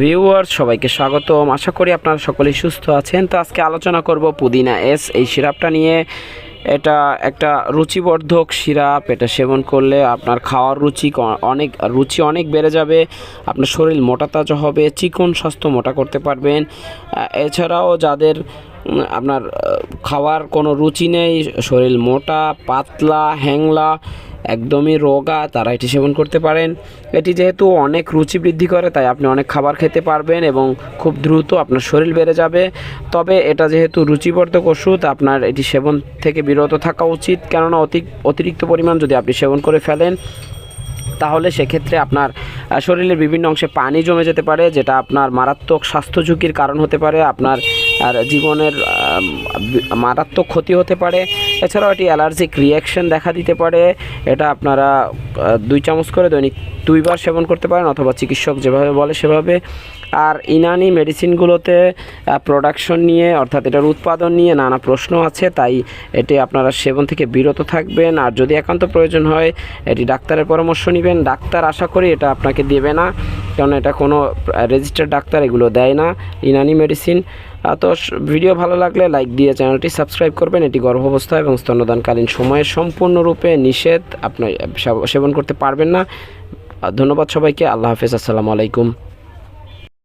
Viewers, সবাইকে স্বাগতম। আশা করি আপনারা সকলেই সুস্থ আছেন। তো আজকে আলোচনা করব পুদিনা এস, এই সিরাপটা নিয়ে। এটা একটা রুচিবর্ধক সিরাপ, এটা সেবন করলে আপনার খাওয়ার রুচি অনেক রুচি অনেক বেড়ে যাবে, আপনার শরীর মোটা তাজা হবে, চিকন স্বাস্থ্য মোটা করতে পারবেন। এছাড়াও যাদের আপনার খাওয়ার কোনো রুচি নেই, শরীর মোটা, পাতলা, হ্যাংলা একদমই রোগা, তারা এটি সেবন করতে পারেন। এটি যেহেতু অনেক রুচি বৃদ্ধি করে, তাই আপনি অনেক খাবার খেতে পারবেন এবং খুব দ্রুত আপনার শরীর বেড়ে যাবে। তবে এটা যেহেতু রুচিবর্ধক ওষুধ, আপনার এটি সেবন থেকে বিরত থাকা উচিত। কেননা অতি, অতিরিক্ত পরিমাণ যদি আপনি সেবন করে ফেলেন, তাহলে সেক্ষেত্রে আপনার শরীরের বিভিন্ন অংশে পানি জমে যেতে পারে, যেটা আপনার মারাত্মক স্বাস্থ্য ঝুঁকির কারণ হতে পারে, আপনার, আর জীবনের মারাত্মক ক্ষতি হতে পারে। এছাড়াও এটি অ্যালার্জিক রিয়াকশন দেখা দিতে পারে। এটা আপনারা দুই চামচ করে দৈনিক দুইবার সেবন করতে পারেন অথবা চিকিৎসক যেভাবে বলে সেভাবে। আর ইনানি মেডিসিনগুলোতে প্রোডাকশন নিয়ে, অর্থাৎ এটার উৎপাদন নিয়ে নানা প্রশ্ন আছে, তাই এটি আপনারা সেবন থেকে বিরত থাকবেন। আর যদি একান্ত প্রয়োজন হয়, এটি ডাক্তারের পরামর্শ নেবেন। ডাক্তার আশা করি এটা আপনাকে দেবে না, কারণ এটা কোনো রেজিস্টার্ড ডাক্তার এগুলো দেয় না, ইনানি মেডিসিন তো ভিডিও ভালো লাগলে লাইক দিয়ে চ্যানেলটি সাবস্ক্রাইব করবেন, এটি গর্ভাবস্থা এবং স্তন্যদানকালীন সময়ে সম্পূর্ণরূপে নিষেধ আপনার সেবন করতে পারবেন না। ধন্যবাদ সবাইকে, আল্লাহ হাফিজ, আসসালামু আলাইকুম।